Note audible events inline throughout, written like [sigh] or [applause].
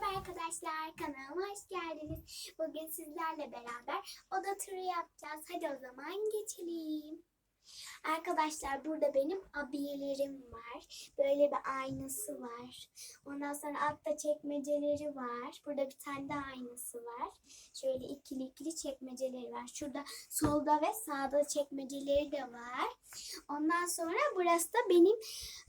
Merhaba arkadaşlar, kanalıma hoş geldiniz. Bugün sizlerle beraber oda turu yapacağız. Hadi o zaman geçelim. Arkadaşlar burada benim abiyelerim var. Böyle bir aynası var. Ondan sonra altta çekmeceleri var. Burada bir tane de aynası var. Şöyle ikili ikili çekmeceleri var. Şurada solda ve sağda çekmeceleri de var. Ondan sonra burası da benim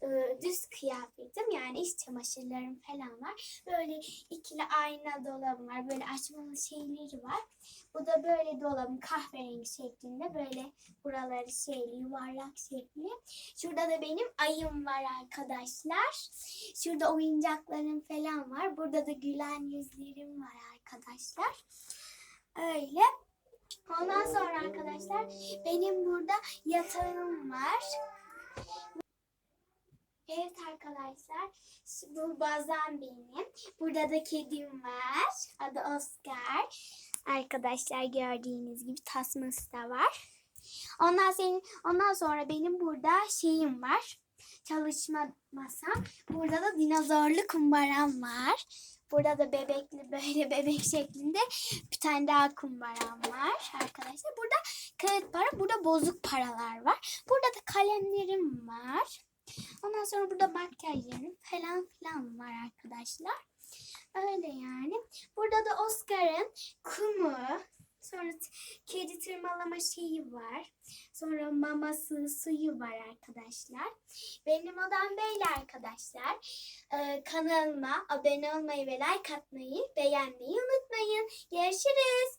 e, düz kıyafetim. Yani iç çamaşırlarım falan var. Böyle ikili ayna dolabım var. Böyle açmalı şeyleri var. Bu da böyle dolabım kahverengi şeklinde. Böyle buraları şeyli yuvarlak şekli. Şurada da benim ayım var arkadaşlar. Şurada oyuncaklarım falan var. Burada da gülen yüzlerim var arkadaşlar. Öyle. Ondan sonra arkadaşlar benim burada yatağım var. Evet arkadaşlar bu bazan benim. Burada da kedim var. Adı Oscar. Arkadaşlar gördüğünüz gibi tasması da var. Ondan senin ondan sonra benim burada şeyim var. Çalışma masam. Burada da dinozorlu kumbaram var. Burada da bebekli böyle [laughs] bebek şeklinde bir tane daha kumbaram var arkadaşlar. Burada kağıt para, burada bozuk paralar var. Burada da kalemlerim var. Ondan sonra burada makyajlarım falan filan var arkadaşlar. Öyle yani. Burada da Oscar'ın kumu, sonra kedi tırmalama şeyi var. Sonra maması, suyu var arkadaşlar. Benim odam böyle arkadaşlar. Ee, kanalıma abone olmayı ve like atmayı, beğenmeyi unutmayın. Görüşürüz.